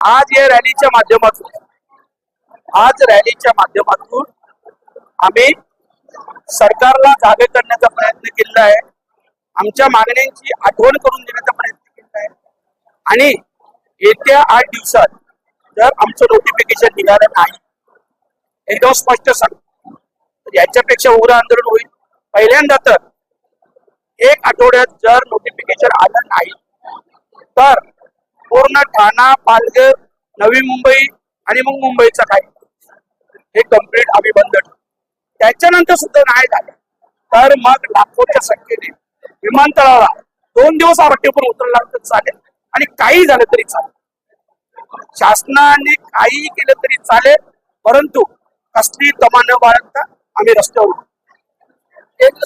आज या रॅलीच्या माध्यमातून आज रॅलीच्या माध्यमातून आम्ही सरकारला जागे करण्याचा प्रयत्न केलेला आहे. आमच्या मागण्यांची आठवण करून देण्याचा प्रयत्न केलेला आहे. आणि येत्या आठ दिवसात जर आमचं नोटिफिकेशन निघालं नाही एकदम स्पष्ट सांग तर याच्यापेक्षा उग्र आंदोलन होईल. पहिल्यांदा तर एक आठवड्यात जर नोटिफिकेशन आलं नाही तर पूर्ण ठाणा पालघर नवी मुंबई आणि मग मुंबईचा काही हे कंप्लीट आम्ही बंद ठेवू त्याच्यानंतर सुद्धा नाही झालं. तर मग लाखोच्या संख्येने विमानतळाला दोन दिवस आरटीओ उतरला तर चालेल. आणि काही झालं तरी चालेल. शासनाने काही केलं तरी चालेल परंतु कसली तमा न बाळगता आम्ही रस्त्यावर एक